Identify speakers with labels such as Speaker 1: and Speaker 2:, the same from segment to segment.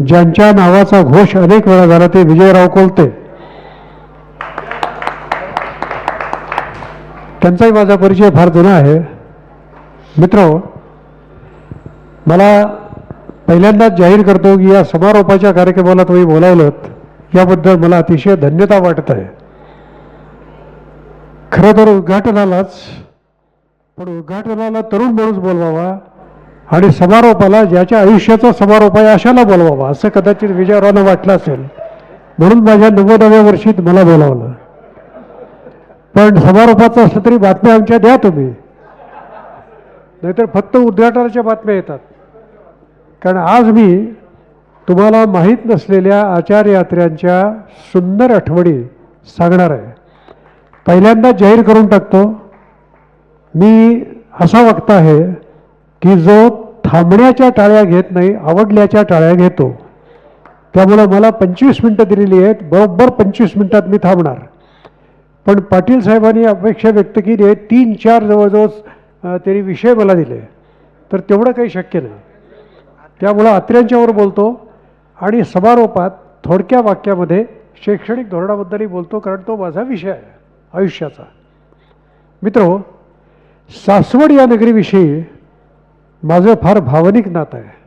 Speaker 1: ज्यांच्या नावाचा घोष अनेक वेळा झाला ते विजयराव कोलते. त्यांचाही माझा परिचय फार जुना आहे. मित्र मला पहिल्यांदाच जाहीर करतो की या समारोपाच्या कार्यक्रमाला तुम्ही बोलावलं याबद्दल मला अतिशय धन्यता वाटत आहे. खरं तर उद्घाटनालाच पण उद्घाटनाला तरुण माणूस बोलवावा आणि समारोपाला ज्याच्या आयुष्याचा समारोप आहे अशाला बोलवावा असं कदाचित विजयरावांना वाटलं असेल. म्हणून माझ्या नव्वदाव्या वर्षीत मला बोलावलं. पण समारोपाचं असलं तरी बातम्या आमच्या द्या तुम्ही. नाहीतर फक्त उद्घाटनाच्या बातम्या येतात. कारण आज मी तुम्हाला माहीत नसलेल्या आचार्य यात्र्यांच्या सुंदर आठवणी सांगणार आहे. पहिल्यांदा जाहीर करून टाकतो मी असा वक्ता आहे की जो थांबण्याच्या टाळ्या घेत नाही आवडल्याच्या टाळ्या घेतो. त्यामुळं मला पंचवीस मिनटं दिलेली आहेत बरोबर पंचवीस मिनटात मी थांबणार. पण पाटील साहेबांनी अपेक्षा व्यक्त केली आहे तीन चार जवळजवळ त्यांनी विषय मला दिले. तर तेवढं काही शक्य नाही. त्यामुळं अत्र्यांच्यावर बोलतो आणि समारोपात थोडक्या वाक्यामध्ये शैक्षणिक धोरणाबद्दलही बोलतो कारण तो माझा विषय आहे आयुष्याचा. मित्र सासवड या नगरीविषयी माझं फार भावनिक नातं आहे.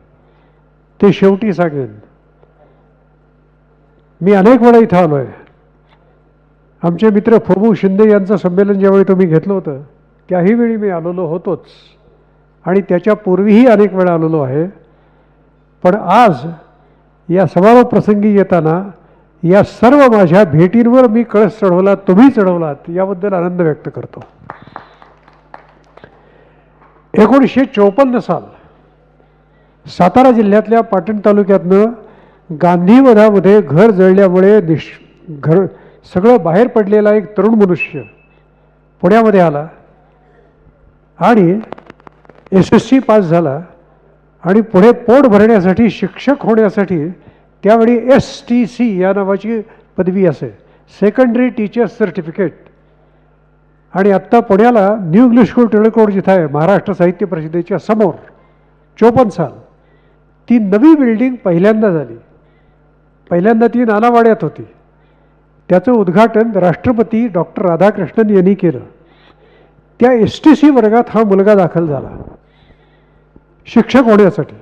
Speaker 1: ते शेवटी सांगेन. मी अनेक वेळा इथं आलो आहे आमचे मित्र फोबू शिंदे यांचं संमेलन ज्यावेळी तुम्ही घेतलं होतं त्याही वेळी मी आलेलो होतोच. आणि त्याच्या पूर्वीही अनेक वेळा आलेलो आहे. पण आज या समारोप प्रसंगी येताना या सर्व माझ्या भेटींवर मी कळस चढवला तुम्ही चढवलात याबद्दल आनंद व्यक्त करतो. एकोणीसशे चौपन्न साल सातारा जिल्ह्यातल्या पाटण तालुक्यातनं गांधीवधामध्ये घर जळल्यामुळे निश घर सगळं बाहेर पडलेला एक तरुण मनुष्य पुण्यामध्ये आला आणि एस एस सी पास झाला आणि पुढे पोट भरण्यासाठी शिक्षक होण्यासाठी त्यावेळी एस टी सी या नावाची पदवी असे सेकंडरी टीचर्स सर्टिफिकेट आणि आत्ता पुण्याला न्यू इंग्लिश स्कूल टिळकोड जिथं आहे महाराष्ट्र साहित्य परिषदेच्या समोर चोपन्न साल ती नवी बिल्डिंग पहिल्यांदा झाली. पहिल्यांदा ती नानावाड्यात होती. त्याचं उद्घाटन राष्ट्रपती डॉक्टर राधाकृष्णन यांनी केलं. त्या एस टी सी वर्गात हा मुलगा दाखल झाला. शिक्षक होण्यासाठी.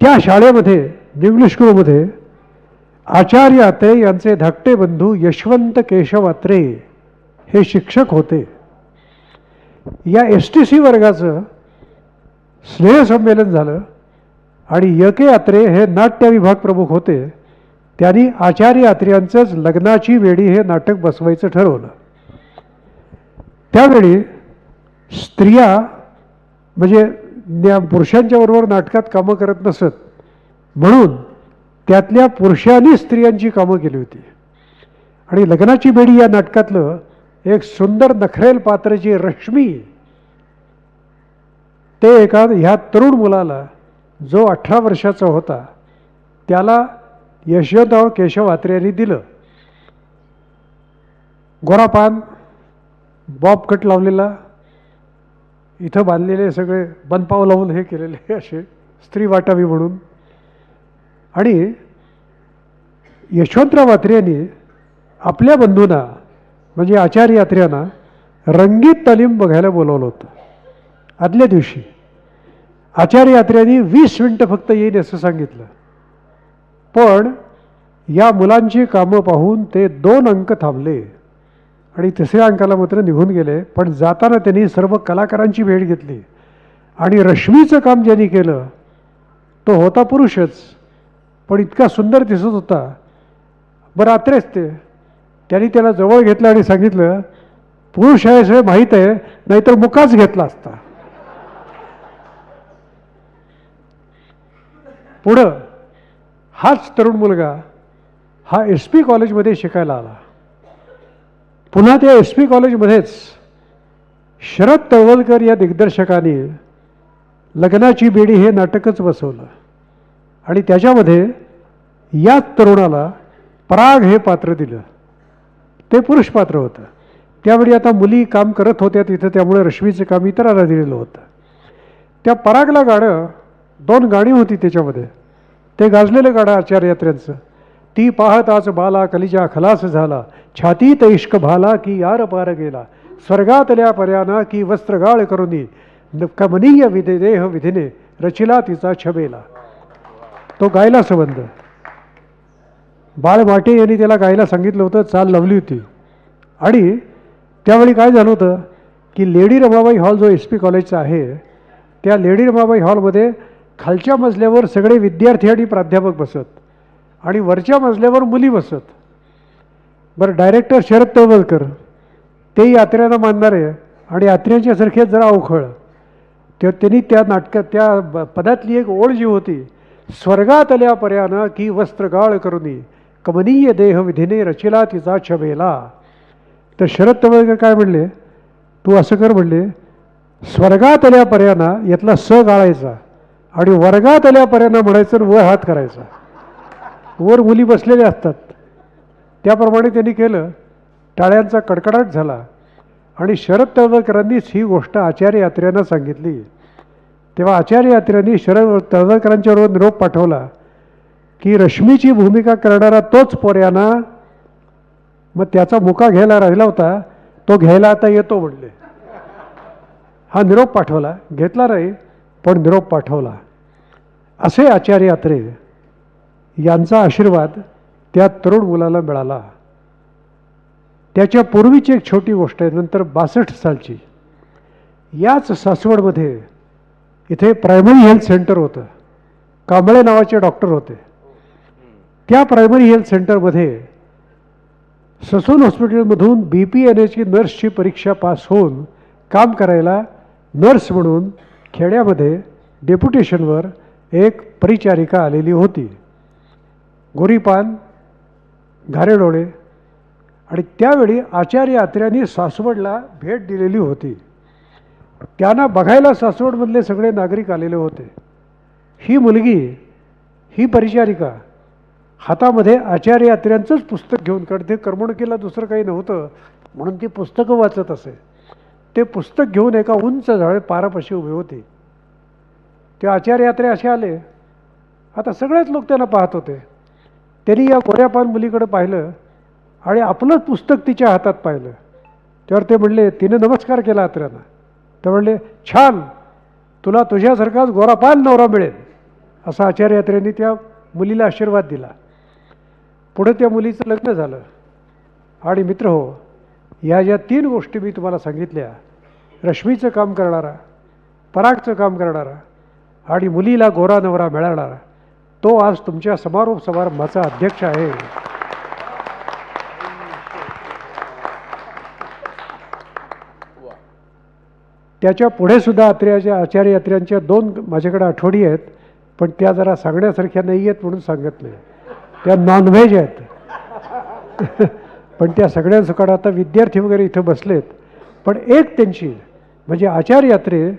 Speaker 1: त्या शाळेमध्ये न्यू इंग्लिश स्कूलमध्ये आचार्य आत्रे यांचे धाकटे बंधू यशवंत केशव आत्रे हे शिक्षक होते. या एस टी सी वर्गाचं स्नेहसंमेलन झालं आणि य के हे नाट्य विभाग प्रमुख होते. त्यांनी आचार्य अत्र्यांचंच लग्नाची वेळी हे नाटक बसवायचं ठरवलं. त्यावेळी स्त्रिया म्हणजे त्या पुरुषांच्या बरोबर नाटकात कामं करत नसत म्हणून त्यातल्या पुरुषांनी स्त्रियांची कामं केली होती. आणि लग्नाची बेडी या नाटकातलं एक सुंदर नखरेल पात्राची रश्मी. ते एका ह्या तरुण मुलाला जो अठरा वर्षाचा होता त्याला यशवंतराव केशव आत्रे यांनी दिलं. गोरापान बॉब कट लावलेला इथं बांधलेले सगळे बनपाव लावून हे केलेले असे स्त्री वाटावी म्हणून. आणि यशवंतराव आत्रे यांनी आपल्या बंधूंना म्हणजे आचार्य यात्र्यांना रंगीत तालीम बघायला बोलवलं होतं. आदल्या दिवशी आचार्य यात्र्यांनी वीस मिनटं फक्त येईल असं सांगितलं. पण या मुलांची कामं पाहून ते दोन अंक थांबले आणि तिसऱ्या अंकाला मात्र निघून गेले. पण जाताना त्यांनी सर्व कलाकारांची भेट घेतली आणि रश्मीचं काम ज्यांनी केलं तो होता पुरुषच पण इतका सुंदर दिसत होता. बरं आत्रेच ते त्यांनी त्याला जवळ घेतलं आणि सांगितलं पुरुष आहे हे माहीत आहे नाहीतर मुकाच घेतला असता. पुढं हाच तरुण मुलगा हा एस पी कॉलेजमध्ये शिकायला आला. पुन्हा त्या एस पी कॉलेजमध्येच शरद तळवलकर या दिग्दर्शकाने लग्नाची बेडी हे नाटकच बसवलं. आणि त्याच्यामध्ये याच तरुणाला पराग हे पात्र दिलं. ते पुरुष पात्र होतं. त्यावेळी आता मुली काम करत होत्या तिथं त्यामुळे रश्मीचं काम इतरांना दिलेलं होतं. त्या परागला गाणं दोन गाणी होती त्याच्यामध्ये. ते गाजलेलं गाणं आचार्य यात्रेंचं ती पाहताच बाला कलिजा खलास झाला. छातीत इश्क भाला की यार पार गेला. स्वर्गातल्या पर्याना की वस्त्रगाळ करुनी. कमनीय विधे देह विधीने रचिला तिचा छबेला. तो गायला संबंध. बाळ माटे यांनी त्याला गायला सांगितलं होतं चाल लावली होती. आणि त्यावेळी काय झालं होतं की लेडी रमाबाई हॉल जो एस पी कॉलेजचा आहे त्या लेडी रमाबाई हॉलमध्ये खालच्या मजल्यावर सगळे विद्यार्थी आणि प्राध्यापक बसत आणि वरच्या मजल्यावर मुली बसत. बरं डायरेक्टर शरद तळवलकर ते यात्रेला मानणारे आणि यात्र्यांच्यासारखे जरा अवखळ तर त्यांनी त्या नाटकात त्या ब- पदातली एक ओळ जी होती स्वर्गात आल्या पर्यानं की वस्त्रगाळ करुनी कमनीय देह विधीने रचिला तिचा छबेला तर शरद तवळकर काय म्हणले? तू असं कर म्हणले स्वर्गातल्या पर्याना यातला स गाळायचा आणि वर्गातल्या पर्याना म्हणायचं वर हात करायचा. वर मुली बसलेल्या असतात. त्याप्रमाणे त्यांनी केलं. टाळ्यांचा कडकडाट झाला. आणि शरद तळवळकरांनीच ही गोष्ट आचार्य यात्र्यांना सांगितली. तेव्हा आचार्य यात्र्यांनी शरद तळवळकरांच्याबरोबर निरोप पाठवला. की रश्मीची भूमिका करणारा तोच पोऱ्याना मग त्याचा मुका घ्यायला राहिला होता तो घ्यायला आता येतो म्हणले. हा निरोप पाठवला. घेतला नाही पण निरोप पाठवला. असे आचार्य यात्रे यांचा आशीर्वाद त्या तरुण मुलाला मिळाला. त्याच्या पूर्वीची एक छोटी गोष्ट आहे नंतर बासष्ट सालची. याच सासवडमध्ये इथे प्रायमरी हेल्थ सेंटर होतं. कांबळे नावाचे डॉक्टर होते. त्या प्रायमरी हेल्थ सेंटरमध्ये ससून हॉस्पिटलमधून बी पी एन एची नर्सची परीक्षा पास होऊन काम करायला नर्स म्हणून खेड्यामध्ये डेप्युटेशनवर एक परिचारिका आलेली होती. गोरीपान घारेडोळे आणि त्यावेळी आचार्य आत्र्यांनी सासवडला भेट दिलेली होती. त्यांना बघायला सासवडमधले सगळे नागरिक आलेले होते. ही मुलगी ही परिचारिका हातामध्ये आचार्य यात्र्यांचंच पुस्तक घेऊन कारण ते करमणुकीला दुसरं काही नव्हतं. म्हणून ती पुस्तकं वाचत असे. ते पुस्तक घेऊन एका उंच झाडे पारापाशी उभे होते. ते आचार्य यात्रे असे आले. आता सगळेच लोक त्यांना पाहत होते. त्यांनी या गोऱ्यापान मुलीकडे पाहिलं आणि आपलंच पुस्तक तिच्या हातात पाहिलं. त्यावर ते म्हणले तिने नमस्कार केला आत्र्यांना. ते म्हणले छान. तुला तुझ्यासारखाच गोरापान नवरा मिळेल. असा आचार्य यात्रेंनी त्या मुलीला आशीर्वाद दिला. पुढे त्या मुलीचं लग्न झालं. आणि मित्र हो या ज्या तीन गोष्टी मी तुम्हाला सांगितल्या रश्मीचं काम करणारा परागचं काम करणारा आणि मुलीला गोरा नवरा मिळाणारा तो आज तुमच्या समारोप समारंभाचा अध्यक्ष आहे. त्याच्या पुढे सुद्धा आत्र्याच्या आचार्य यात्र्यांच्या दोन माझ्याकडे आठवडी आहेत पण त्या जरा सांगण्यासारख्या नाही आहेत म्हणून सांगत नाही. त्या नॉनव्हेज आहेत. पण त्या सगळ्यांसकडे आता विद्यार्थी वगैरे इथं बसलेत. पण एक त्यांची म्हणजे आचार यात्रे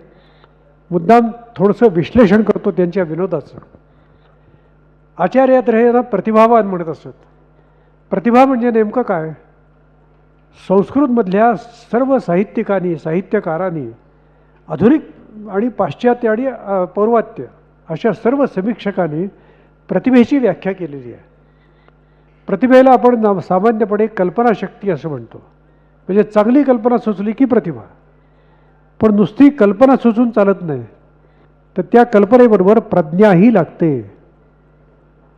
Speaker 1: मुद्दाम थोडंसं विश्लेषण करतो त्यांच्या विनोदाचं. आचार यात्रेला प्रतिभावान म्हणत असत. प्रतिभा म्हणजे नेमकं काय? संस्कृतमधल्या सर्व साहित्यिकांनी साहित्यकारांनी आधुनिक आणि पाश्चात्य आणि पौर्वात्य अशा सर्व समीक्षकांनी प्रतिभेची व्याख्या केलेली आहे. प्रतिभेला आपण ना सामान्यपणे कल्पनाशक्ती असं म्हणतो. म्हणजे चांगली कल्पना सुचली की प्रतिभा. पण नुसती कल्पना सुचून चालत नाही. तर त्या कल्पनेबरोबर प्रज्ञाही लागते.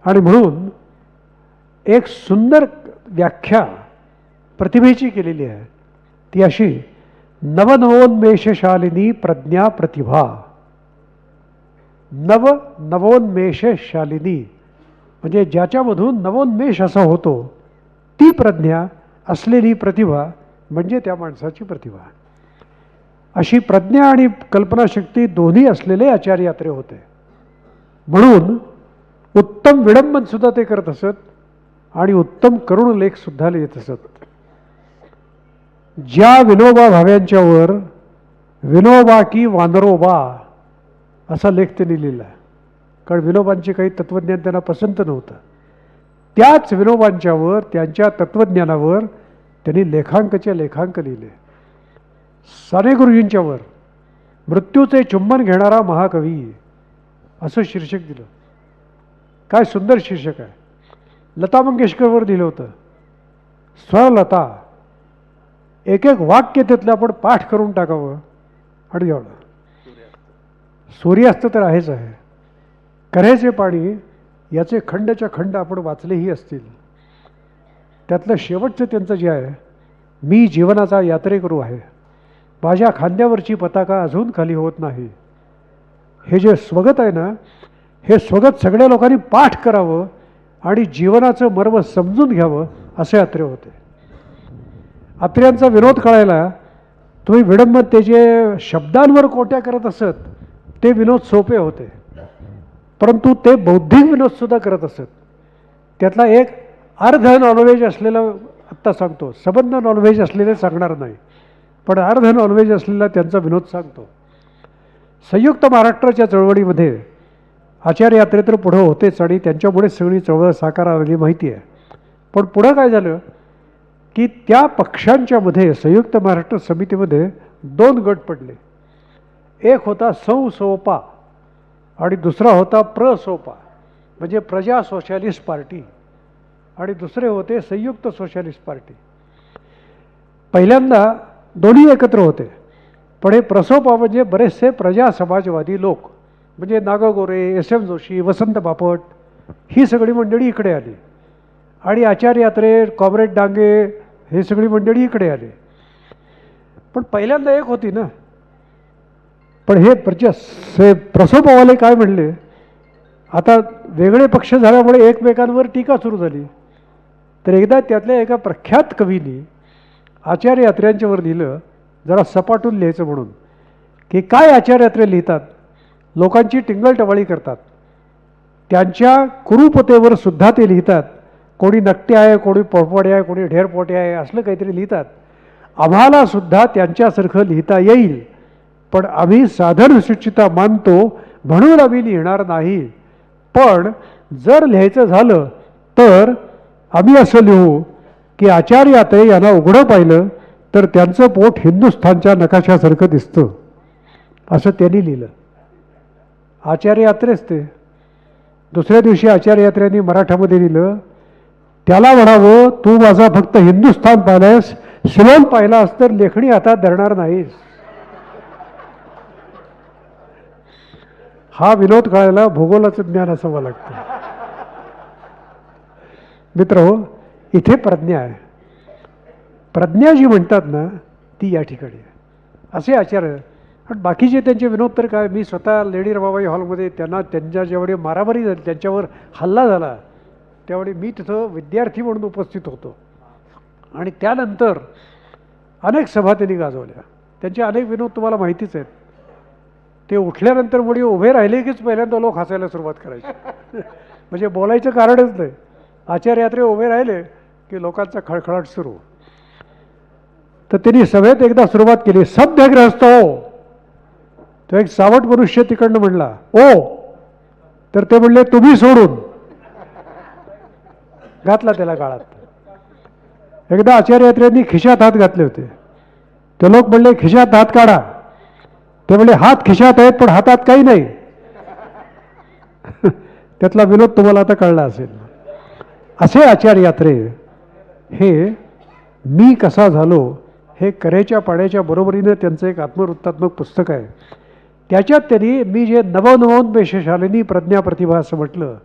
Speaker 1: आणि म्हणून एक सुंदर व्याख्या प्रतिभेची केलेली आहे. ती अशी नवनवोन्मेषशालिनी प्रज्ञा प्रतिभा. नव नवोन्मेषशालिनी म्हणजे ज्याच्यामधून नवोन्मेष असा होतो ती प्रज्ञा असलेली प्रतिभा म्हणजे त्या माणसाची प्रतिभा. अशी प्रज्ञा आणि कल्पनाशक्ती दोन्ही असलेले आचार्य यात्रे होते. म्हणून उत्तम विडंबन सुद्धा ते करत असत आणि उत्तम करुण लेख सुद्धा लिहित असत. ज्या विनोबा भाव्यांच्यावर विनोबा की वानरोबा असा लेख त्यांनी लिहिला. कारण विनोबांचे काही तत्त्वज्ञान त्यांना पसंत नव्हतं. त्याच विनोबांच्यावर त्यांच्या तत्त्वज्ञानावर त्यांनी लेखांकचे लेखांक लिहिले. साने गुरुजींच्यावर मृत्यूचे चुंबन घेणारा महाकवी असं शीर्षक दिलं. काय सुंदर शीर्षक आहे. लता मंगेशकरवर दिलं होतं. स्वलता एक एक वाक्य त्यातलं आपण पाठ करून टाकावं आणि एवढं सूर्यास्त तर आहेच आहे. कऱ्याचे पाणी याचे खंडच्या खंड आपण वाचलेही असतील. त्यातलं शेवटचं त्यांचं जे आहे मी जीवनाचा यात्रेकरू आहे. माझ्या खांद्यावरची पताका अजून खाली होत नाही. हे जे स्वगत आहे ना हे स्वगत सगळ्या लोकांनी पाठ करावं आणि जीवनाचं मर्म समजून घ्यावं असे अत्रे होते. अत्र्यांचा विरोध कळायला तुम्ही विडंब ते जे शब्दांवर कोट्या करत असत ते विनोद सोपे होते. परंतु ते बौद्धिक विनोदसुद्धा करत असत. त्यातला एक अर्ध नॉनव्हेज असलेलं आत्ता सांगतो. सबंध नॉनव्हेज असलेले सांगणार नाही. पण अर्ध नॉनव्हेज असलेला त्यांचा विनोद सांगतो. संयुक्त महाराष्ट्राच्या चळवळीमध्ये आचार्य यात्रे तर पुढं होतेच आणि त्यांच्यामुळे सगळी चळवळ साकार माहिती आहे. पण पुढं काय झालं? की त्या पक्षांच्यामध्ये संयुक्त महाराष्ट्र समितीमध्ये दोन गट पडले. एक होता संसोपा आणि दुसरा होता प्रसोपा म्हणजे प्रजा सोशॅलिस्ट पार्टी. आणि दुसरे होते संयुक्त सोशॅलिस्ट पार्टी. पहिल्यांदा दोन्ही एकत्र होते. पण हे प्रसोपा म्हणजे बरेचसे प्रजा समाजवादी लोक म्हणजे नागगोरे एस एम जोशी वसंत बापट ही सगळी मंडळी इकडे आली. आणि आचार्य यात्रे कॉम्रेड डांगे हे सगळी मंडळी इकडे आली. पण पहिल्यांदा एक होती ना पण हे प्रचस से प्रसोपावाले काय म्हणले? आता वेगळे पक्ष झाल्यामुळे एकमेकांवर टीका सुरू झाली. तर एकदा त्यातल्या एका प्रख्यात कवीनी आचार्य यात्र्यांच्यावर लिहिलं जरा सपाटून लिहायचं म्हणून की काय आचार्य यात्रे लिहितात? लोकांची टिंगलटवाळी करतात. त्यांच्या कुरूपतेवर सुद्धा ते लिहितात. कोणी नकटे आहे कोणी पोळपोडे आहे कोणी ढेरपोटे आहे असलं काहीतरी लिहितात. आम्हालासुद्धा त्यांच्यासारखं लिहिता येईल. पण आम्ही साधन सुचिता मानतो म्हणून आम्ही लिहिणार नाही. पण जर लिहायचं झालं तर आम्ही असं लिहू की आचार्य आते यांना उघडं पाहिलं तर त्यांचं पोट हिंदुस्थानच्या नकाशासारखं दिसतं. असं त्यांनी लिहिलं. आचार्य यात्रेच ते. दुसऱ्या दिवशी आचार्य यात्र्यांनी मराठामध्ये लिहिलं त्याला म्हणावं तू माझा फक्त हिंदुस्थान पाहिलास सिलोन पाहिलास तर लेखणी आता धरणार नाहीस. हा विनोद कळायला भूगोलाचं ज्ञान असावं लागतं. मित्र हो इथे प्रज्ञा आहे. प्रज्ञा जी म्हणतात ना ती या ठिकाणी आहे. असे आचार्य पण बाकीचे त्यांचे विनोद तर काय मी स्वतः लेडी रमाबाई हॉलमध्ये त्यांना त्यांच्या ज्यावेळी मारामारी झाली त्यांच्यावर हल्ला झाला त्यावेळी मी तिथं विद्यार्थी म्हणून उपस्थित होतो. आणि त्यानंतर अनेक सभा त्यांनी गाजवल्या. त्यांचे अनेक विनोद तुम्हाला माहितीच आहेत. ते उठल्यानंतर वडील उभे राहिले कीच पहिल्यांदा लोक हसायला सुरुवात करायची. म्हणजे बोलायचं कारणच नाही. आचार्य यात्रे उभे राहिले की लोकांचा खळखळाट सुरू. तर त्यांनी सभेत एकदा सुरुवात केली सभ्यग्रस्त हो. तो एक सावट मनुष्य तिकडनं म्हणला ओ. तर ते म्हणले तुम्ही सोडून. घातला त्याला काळात एकदा आचार्य यात्रेंनी खिशात हात घातले होते. ते लोक म्हणले खिशात हात काढा. ते म्हणले हात खिशात आहेत पण हातात काही नाही. त्यातला विनोद तुम्हाला आता कळला असेल. असे आचार्य यात्रे हे मी कसा झालो हे करेच्या पाण्याच्या बरोबरीनं त्यांचं एक आत्मवृत्तात्मक पुस्तक आहे. त्याच्यात त्यांनी मी जे नवनवोन्मेषशालिनी प्रज्ञा प्रतिभा असं म्हटलं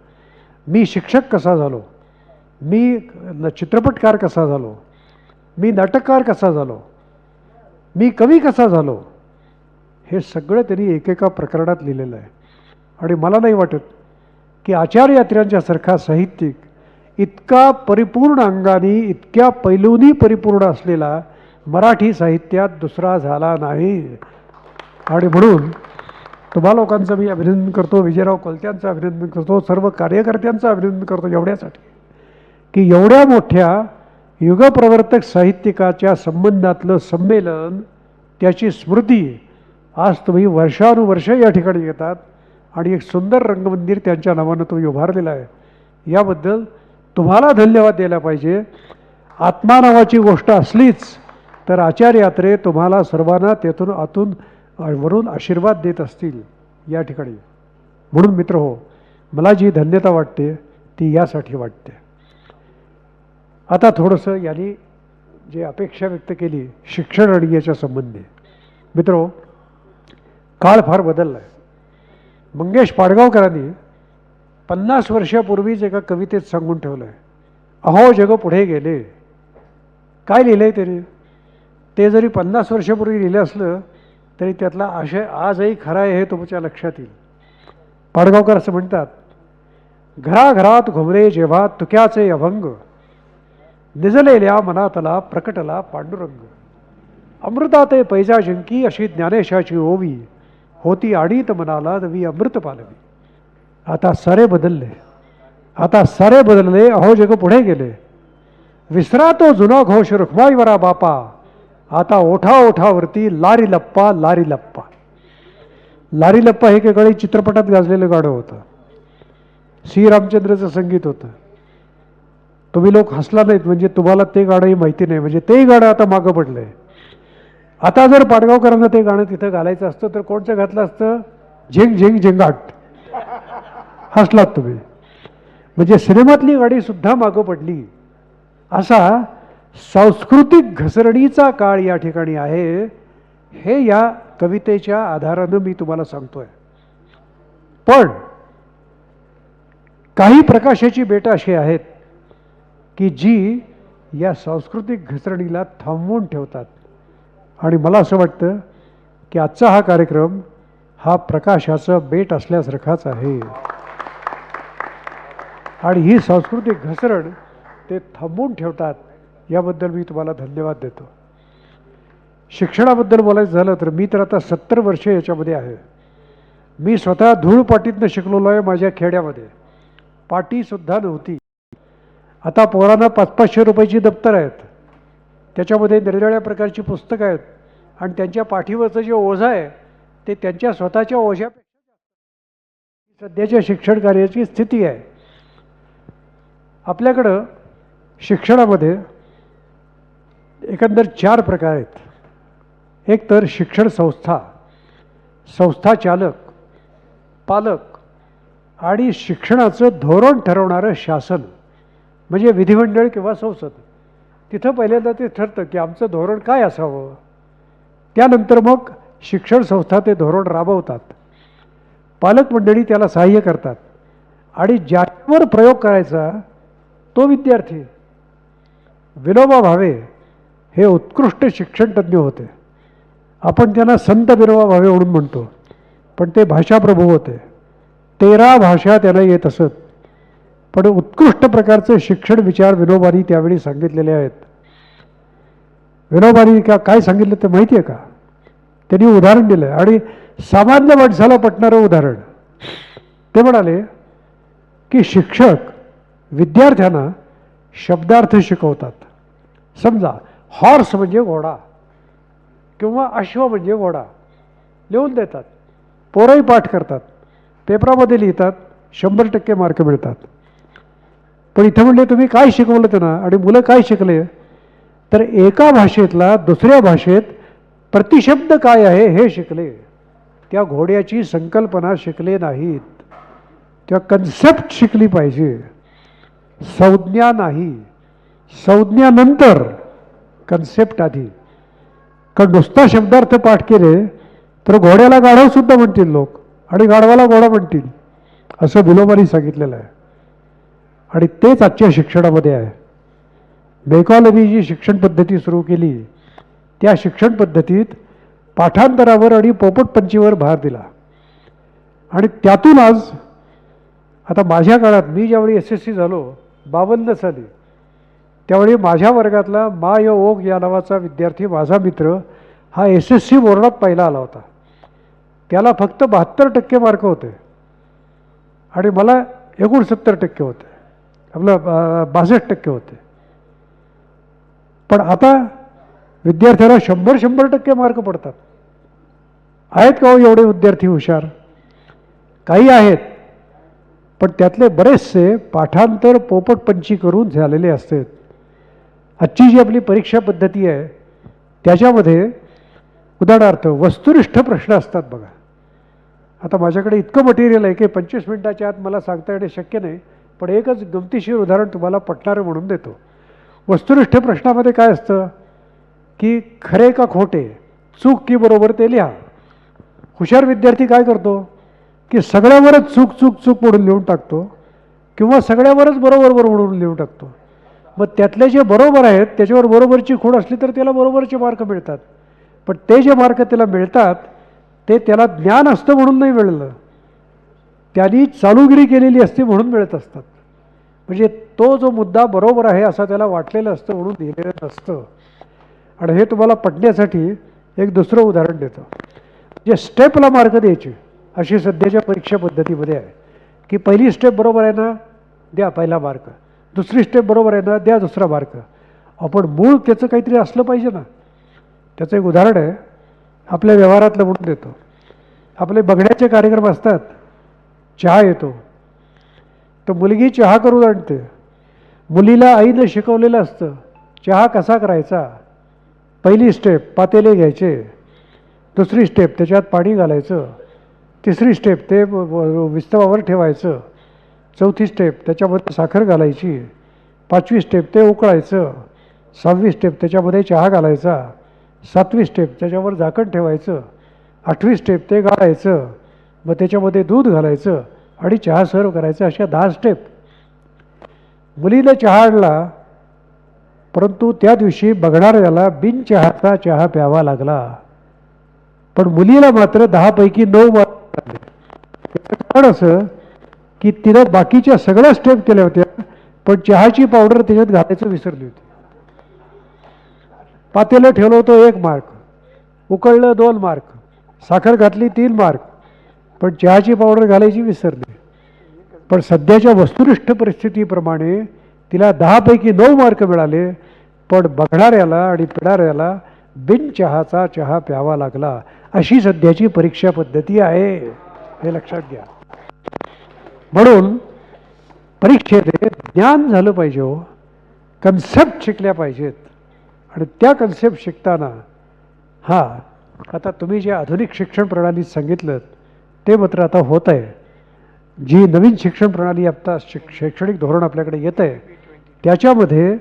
Speaker 1: मी शिक्षक कसा झालो मी न- चित्रपटकार कसा झालो मी नाटककार कसा झालो मी कवी कसा झालो हे सगळं त्यांनी एकेका प्रकरणात लिहिलेलं आहे. आणि मला नाही वाटत की आचार्य यात्र्यांच्यासारखा साहित्यिक इतका परिपूर्ण अंगाने इतक्या पैलूनी परिपूर्ण असलेला मराठी साहित्यात दुसरा झाला नाही. आणि म्हणून तुम्हा लोकांचं मी अभिनंदन करतो विजयराव कोलत्यांचं अभिनंदन करतो सर्व कार्यकर्त्यांचं अभिनंदन करतो एवढ्यासाठी की एवढ्या मोठ्या युगप्रवर्तक साहित्यिकाच्या संबंधातलं संमेलन त्याची स्मृती आज तुम्ही वर्षानुवर्ष या ठिकाणी येतात आणि एक सुंदर रंगमंदिर त्यांच्या नावानं तुम्ही उभारलेलं आहे. याबद्दल तुम्हाला धन्यवाद द्यायला पाहिजे. आत्मा नावाची गोष्ट असलीच तर आचार्य यात्रे तुम्हाला सर्वांना त्यातून आतून वरून आशीर्वाद देत असतील या ठिकाणी. म्हणून मित्र हो मला जी धन्यता वाटते ती यासाठी वाटते. आता थोडंसं यांनी जे अपेक्षा व्यक्त केली शिक्षण आणि याच्या संबंधी. मित्रो हो, काळ फार बदलला आहे मंगेश पाडगावकरांनी पन्नास वर्षापूर्वीच एका कवितेत सांगून ठेवलं आहे अहो जग पुढे गेले. काय लिहिलं आहे त्याने? ते जरी पन्नास वर्षापूर्वी लिहिलं असलं तरी त्यातला आशय आजही खरा आहे हे तुमच्या लक्षात येईल. पाडगावकर असं म्हणतात घराघरात घुमरे जेव्हा तुक्याचे अभंग निजलेल्या मनातला प्रकटला पांडुरंग. अमृताते पैजा जिंकी अशी ज्ञानेशाची ओवी होती आणीत म्हणाला नवी अमृत पालवी. आता सारे बदलले. आता सारे बदलले अहो जग पुढे गेले. विसरा तो जुना घोष वरा बापा. आता ओठा ओठावरती लारी लप्पा लारी लप्पा. लारी लप्पा हे एकेकाळी चित्रपटात गाजलेलं गाणं होतं. श्री रामचंद्रचं संगीत होतं. तुम्ही लोक हसला नाहीत म्हणजे तुम्हाला ते गाणंही माहिती नाही. म्हणजे तेही गाणं आता मागं पडलं आहे आता जर पाडगावकरांना ते गाणं तिथं घालायचं असतं तर कोणचं घातलं असतं? झिंग झिंग झिंगाट. हसलात तुम्ही. म्हणजे सिनेमातली गाडी सुद्धा मागं पडली. असा सांस्कृतिक घसरणीचा काळ या ठिकाणी आहे. हे या कवितेच्या आधारानं मी तुम्हाला सांगतोय. पण काही प्रकाशाची बेट अशी आहेत की जी या सांस्कृतिक घसरणीला थांबवून ठेवतात. आणि मला असं वाटतं की आजचा हा कार्यक्रम हा प्रकाशाचं बेट असल्यासारखाच आहे. आणि ही सांस्कृतिक घसरण ते थांबवून ठेवतात याबद्दल मी तुम्हाला धन्यवाद देतो. शिक्षणाबद्दल बोलायचं झालं तर मी तर आता सत्तर वर्ष याच्यामध्ये आहे. मी स्वतः धूळपाटीतनं शिकलेलो आहे माझ्या खेड्यामध्ये. पाटीसुद्धा नव्हती. आता पोरांना पाच पाचशे रुपयाची दप्तर आहेत. त्याच्यामध्ये निरनिराळ्या प्रकारची पुस्तकं आहेत. आणि त्यांच्या पाठीवरचं जे ओझं आहे ते त्यांच्या स्वतःच्या ओझ्यापेक्षा सध्याच्या शिक्षण कार्याची स्थिती आहे. आपल्याकडं शिक्षणामध्ये एकंदर चार प्रकार आहेत. एक तर शिक्षण संस्था संस्था चालक पालक आणि शिक्षणाचं धोरण ठरवणारं शासन म्हणजे विधिमंडळ किंवा संसद. तिथं पहिल्यांदा ते ठरतं की आमचं धोरण काय असावं? त्यानंतर मग शिक्षण संस्था ते धोरण राबवतात. पालक मंडळी त्याला सहाय्य करतात. आणि ज्यावर प्रयोग करायचा तो विद्यार्थी विनोबा भावे हे उत्कृष्ट शिक्षणतज्ञ होते. आपण त्यांना संत विनोबा भावे म्हणून म्हणतो. पण ते भाषाप्रभू होते. तेरा भाषा त्यांना येत असत. पण उत्कृष्ट प्रकारचे शिक्षण विचार विनोबानी त्यावेळी सांगितलेले आहेत. विनोबानी का काय सांगितलं ते माहिती आहे का? त्यांनी उदाहरण दिलं आणि सामान्य माणसाला पटणारं उदाहरण. ते म्हणाले की शिक्षक विद्यार्थ्यांना शब्दार्थ शिकवतात. समजा हॉर्स म्हणजे घोडा किंवा अश्व म्हणजे घोडा. लिहून देतात. पोरंही पाठ करतात. पेपरामध्ये लिहितात. शंभर टक्के मार्क मिळतात. पण इथं म्हणले तुम्ही काय शिकवलं त्यांना? आणि मुलं काय शिकले? तर एका भाषेतला दुसऱ्या भाषेत प्रतिशब्द काय आहे हे शिकले. त्या घोड्याची संकल्पना शिकले नाहीत. त्या कन्सेप्ट शिकली पाहिजे. संज्ञा नाही. संज्ञानंतर कन्सेप्ट आधी. कारण नुसता शब्दार्थ पाठ केले तर घोड्याला गाढवसुद्धा म्हणतील लोक. आणि गाढवाला घोडा म्हणतील. असं विनोबानी सांगितलेलं आहे. आणि तेच आजच्या शिक्षणामध्ये आहे. बेकॉलनी जी शिक्षण पद्धती सुरू केली. त्या शिक्षण पद्धतीत पाठांतरावर आणि पोपटपंचीवर भार दिला. आणि त्यातून आज आता माझ्या काळात मी ज्यावेळी एस एस सी झालो बावन्न साली त्यावेळी माझ्या वर्गातला मा य ओग या नावाचा विद्यार्थी माझा मित्र हा एस एस सी बोर्डात पहिला आला होता. त्याला फक्त बहात्तर टक्के मार्क होते. आणि मला एकोणसत्तर टक्के होते. आपलं बासष्ट टक्के होते. पण आता विद्यार्थ्याला शंभर शंभर टक्के मार्क पडतात. आहेत का हो एवढे विद्यार्थी हुशार? काही आहेत. पण त्यातले बरेचसे पाठांतर पोपटपंची करून झालेले असतात. आजची जी आपली परीक्षा पद्धती आहे त्याच्यामध्ये उदाहरणार्थ वस्तुनिष्ठ प्रश्न असतात बघा. आता माझ्याकडे इतकं मटेरियल आहे की पंचवीस मिनिटाच्या आत मला सांगता येणे शक्य नाही. पण एकच गमतीशीर उदाहरण तुम्हाला पटणारं म्हणून देतो. वस्तुनिष्ठ प्रश्नामध्ये काय असतं? की खरे का खोटे चूक की बरोबर ते लिहा. हुशार विद्यार्थी काय करतो? की सगळ्यावरच चूक चूक चूक म्हणून लिहून टाकतो किंवा सगळ्यावरच बरोबर बरोबर म्हणून लिहून टाकतो. मग त्यातले जे बरोबर आहेत त्याच्यावर बरोबरची खूण असली तर त्याला बरोबरचे मार्क मिळतात. पण ते जे मार्क त्याला मिळतात ते त्याला ज्ञान असतं म्हणून नाही मिळलं. त्यांनी चालूगिरी केलेली असते म्हणून मिळत असतात. म्हणजे तो जो मुद्दा बरोबर आहे असा त्याला वाटलेलं असतं म्हणून लिहिलेलं नसतं. आणि हे तुम्हाला पटण्यासाठी एक दुसरं उदाहरण देतो. जे स्टेपला मार्क द्यायचे अशी सध्याच्या परीक्षा पद्धतीमध्ये आहे. की पहिली स्टेप बरोबर आहे ना द्या पहिला मार्क दुसरी स्टेप बरोबर आहे ना द्या दुसरा मार्क आपण मूळ त्याचं काहीतरी असलं पाहिजे ना. त्याचं एक उदाहरण आहे. आपल्या व्यवहारातलं म्हणून देतो. आपले बघण्याचे कार्यक्रम असतात. चहा येतो. तर मुलगी चहा करून आणते. मुलीला आईनं शिकवलेलं असतं चहा कसा करायचा? पहिली स्टेप पातेले घ्यायचे दुसरी स्टेप त्याच्यात पाणी घालायचं तिसरी स्टेप ते विस्तवावर ठेवायचं चौथी स्टेप त्याच्यामध्ये साखर घालायची पाचवी स्टेप ते उकळायचं सहावी स्टेप त्याच्यामध्ये चहा घालायचा सातवी स्टेप त्याच्यावर झाकण ठेवायचं आठवी स्टेप ते गाळायचं मग त्याच्यामध्ये दूध घालायचं आणि चहा सर्व करायचा अशा दहा स्टेप मुलीनं चहा आणला परंतु त्या दिवशी बघणाऱ्याला बिन चहाचा चहा प्यावा लागला. पण मुलीला मात्र दहापैकी नऊ मार्क आले त्याचं कारण असं की तिनं बाकीच्या सगळ्या स्टेप केल्या होत्या पण चहाची पावडर त्याच्यात घालायचं विसरली होती. पातेलं ठेवलं होतं एक मार्क उकळलं दोन मार्क साखर घातली तीन मार्क पण चहाची पावडर घालायची विसरली. पण सध्याच्या वस्तुनिष्ठ परिस्थितीप्रमाणे तिला दहापैकी नऊ मार्क मिळाले पण बघणाऱ्याला आणि पिणाऱ्याला बिन चहाचा चहा प्यावा लागला. अशी सध्याची परीक्षा पद्धती आहे. हे लक्षात घ्या. म्हणून परीक्षेत ज्ञान झालं पाहिजे हो. कन्सेप्ट शिकल्या पाहिजेत. आणि त्या कन्सेप्ट शिकताना हा आता तुम्ही जे आधुनिक शिक्षण प्रणालीत सांगितलं ते मात्र आता होत आहे जी नवीन शिक्षण प्रणाली आत्ता शिक शैक्षणिक धोरण आपल्याकडे येतं आहे त्याच्यामध्ये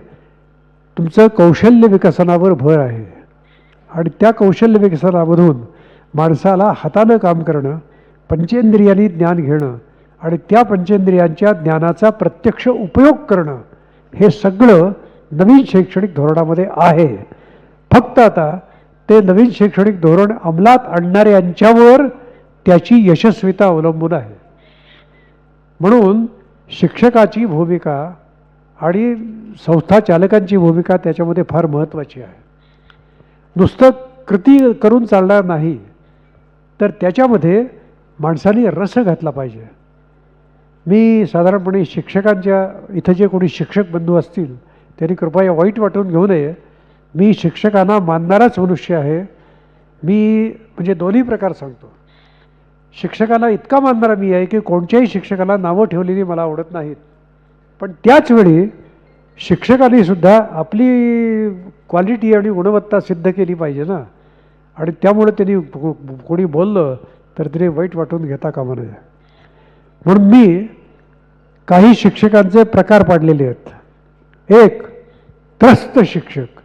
Speaker 1: तुमचं कौशल्य विकसनावर भर आहे. आणि त्या कौशल्य विकसनामधून माणसाला हातानं काम करणं पंचेंद्रियांनी ज्ञान घेणं आणि त्या पंचेंद्रियांच्या ज्ञानाचा प्रत्यक्ष उपयोग करणं हे सगळं नवीन शैक्षणिक धोरणामध्ये आहे. फक्त आता ते नवीन शैक्षणिक धोरण अंमलात आणणाऱ्यांच्यावर त्याची यशस्वीता अवलंबून आहे. म्हणून शिक्षकाची भूमिका आणि संस्था चालकांची भूमिका त्याच्यामध्ये फार महत्त्वाची आहे. नुसतं कृती करून चालणार नाही तर त्याच्यामध्ये माणसाने रस घातला पाहिजे. मी साधारणपणे शिक्षकांच्या इथं जे कोणी शिक्षक बंधू असतील त्यांनी कृपया वाईट वाटून घेऊ नये. मी शिक्षकांना मानणाराच मनुष्य आहे. मी म्हणजे दोन्ही प्रकार सांगतो. शिक्षकाला इतका मानणारा मी आहे की कोणत्याही शिक्षकाला नावं ठेवलेली मला आवडत नाहीत. पण त्याचवेळी शिक्षकांनी सुद्धा आपली क्वालिटी आणि गुणवत्ता सिद्ध केली पाहिजे ना. आणि त्यामुळे त्यांनी कोणी बोललं तर तिने वाईट वाटून घेता कामा नये. म्हणून मी काही शिक्षकांचे प्रकार पाडलेले आहेत. एक त्रस्त शिक्षक.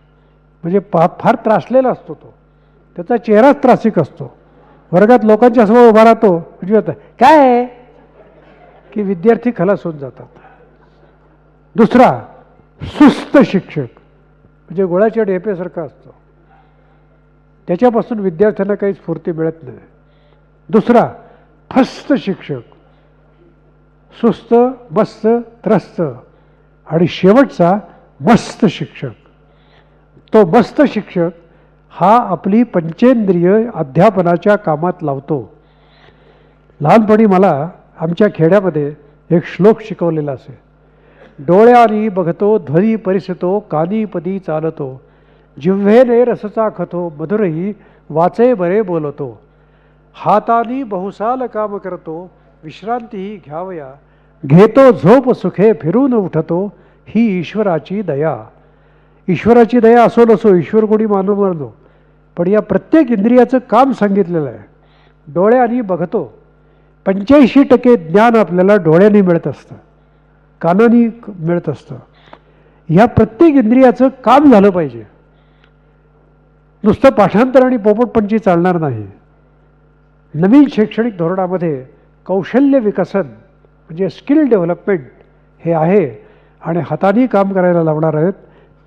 Speaker 1: म्हणजे पा फार त्रासलेला असतो तो. त्याचा चेहराच त्रासिक असतो. वर्गात लोकांच्या समोर उभा राहतो म्हणजे काय आहे? की विद्यार्थी खलास होऊन जातात. दुसरा सुस्त शिक्षक म्हणजे गोळ्याच्या डेपेसारखा असतो. त्याच्यापासून विद्यार्थ्यांना काही स्फूर्ती मिळत नाही. दुसरा फस्त शिक्षक सुस्त मस्त त्रस्त आणि शेवटचा मस्त शिक्षक. तो मस्त शिक्षक हा आपली पंचेंद्रिय अध्यापनाच्या कामात लावतो. लहानपणी मला आमच्या खेड्यामध्ये एक श्लोक शिकवलेला असे. डोळ्यानी बघतो ध्वनी परिसतो कानीपदी चालतो. जिव्हेने रसचा खतो मधुरही वाचे बरे बोलतो. हातानी बहुसाल काम करतो विश्रांतीही घ्यावया. घेतो झोप सुखे फिरून उठतो ही ईश्वराची दया. ईश्वराची दया असो नसो ईश्वर कोणी मानू मानतो पण या प्रत्येक इंद्रियाचं काम सांगितलेलं आहे. डोळ्याने बघतो. पंच्याऐंशी टक्के ज्ञान आपल्याला डोळ्याने मिळत असतं. कानाने मिळत असतं. ह्या प्रत्येक इंद्रियाचं काम झालं पाहिजे. नुसतं पाठांतर आणि पोपटपंची चालणार नाही. नवीन शैक्षणिक धोरणामध्ये कौशल्य विकसन म्हणजे स्किल डेव्हलपमेंट हे आहे आणि हाताने काम करायला लावणार आहेत.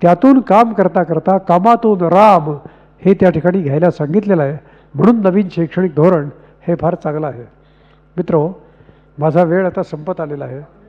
Speaker 1: त्यातून काम करता करता कामातून राम हे त्या ठिकाणी घ्यायला सांगितलेलं आहे. म्हणून नवीन शैक्षणिक धोरण हे फार चांगलं आहे. मित्रो माझा वेळ आता संपत आलेला आहे.